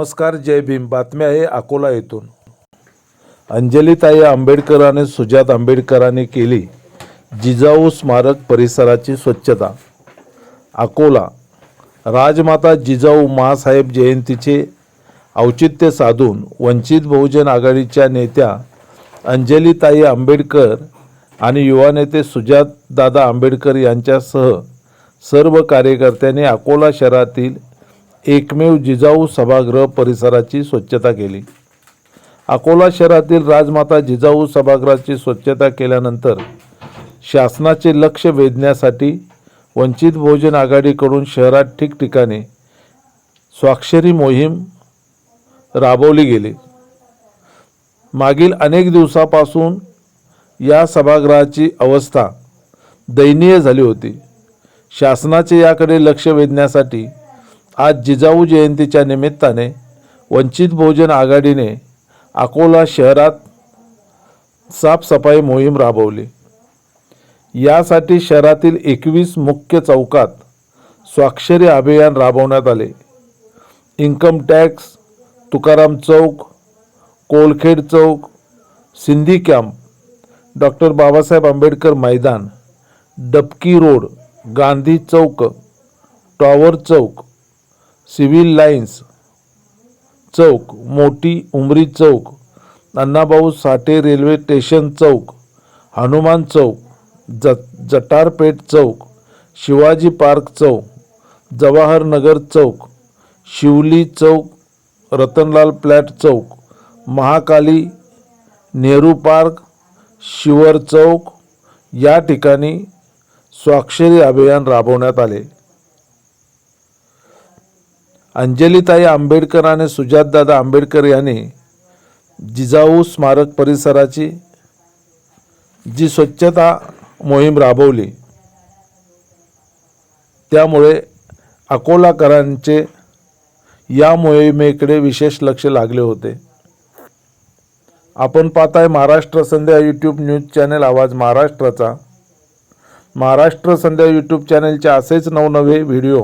नमस्कार जय भीम. बातमी आहे अकोला येथून. अंजलीताई आंबेडकर आणि सुजात आंबेडकरांनी केली जिजाऊ स्मारक परिसराची स्वच्छता. अकोला. राजमाता जिजाऊ मासाहेब जयंतीचे औचित्य साधून वंचित बहुजन आघाडीच्या नेत्या अंजलीताई आंबेडकर आणि युवा नेते सुजातदादा आंबेडकर यांच्यासह सर्व कार्यकर्त्यांनी अकोला शहरातील एकमेव जिजाऊ सभागृह परिसराची स्वच्छता केली. अकोला शहरातील राजमाता जिजाऊ सभागृहाची स्वच्छता केल्यानंतर शासनाचे लक्ष वेधण्यासाठी वंचित बहुजन आघाडीकडून शहरात ठिकठिकाणी स्वाक्षरी मोहीम राबवली गेली. मागील अनेक दिवसापासून या सभागृहाची अवस्था दयनीय झाली होती. शासनाचे याकडे लक्ष वेधण्यासाठी आज जिजाऊ जयंतीच्या निमित्ताने वंचित बहुजन आघाडीने अकोला शहरात साफसफाई मोहीम राबवली. यासाठी शहरातील एकवीस मुख्य चौकात स्वाक्षरी अभियान राबवण्यात आले. इन्कम टॅक्स तुकाराम चौक कोलखेड चौक सिंधी कॅम्प डॉक्टर बाबासाहेब आंबेडकर मैदान डबकी रोड गांधी चौक टॉवर चौक सिव्हिल लाईन्स चौक मोठी उमरी चौक अण्णाभाऊ साठे रेल्वे स्टेशन चौक हनुमान चौक ज जटारपेठ चौक शिवाजी पार्क चौक जवाहरनगर चौक शिवली चौक रतनलाल प्लॅट चौक महाकाली नेहरू पार्क शिवर चौक या ठिकाणी स्वाक्षरी अभियान राबवण्यात आले. अंजलीताई आंबेडकर आणि सुजातदादा आंबेडकर यांनी जिजाऊ स्मारक परिसराची जी स्वच्छता मोहीम राबवली त्यामुळे अकोलाकरांचे या मोहिमेकडे विशेष लक्ष लागले होते. आपण पाहताय Maharashtra Sandhya YouTube news channel आवाज महाराष्ट्राचा. महाराष्ट्र संध्या यूट्यूब चॅनलचे असेच नवनवे व्हिडिओ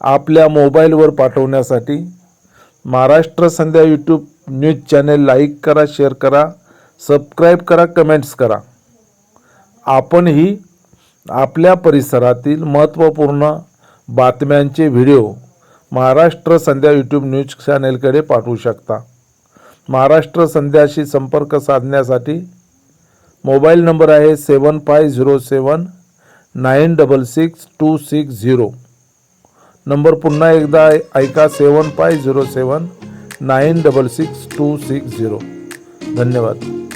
आपल्या मोबाईलवर पाठवण्यासाठी Maharashtra Sandhya YouTube news channel like करा शेअर करा सबस्क्राईब करा कमेंट्स करा. आपणही आपल्या परिसरातील महत्त्वपूर्ण बातम्यांचे video Maharashtra Sandhya YouTube news चॅनेलकडे पाठवू शकता. महाराष्ट्र संध्याशी संपर्क साधण्यासाठी मोबाईल नंबर आहे seven five zero seven nine double six two six zero. Number पुन्हा एकदा ऐका seven five zero seven nine double six two six zero. धन्यवाद.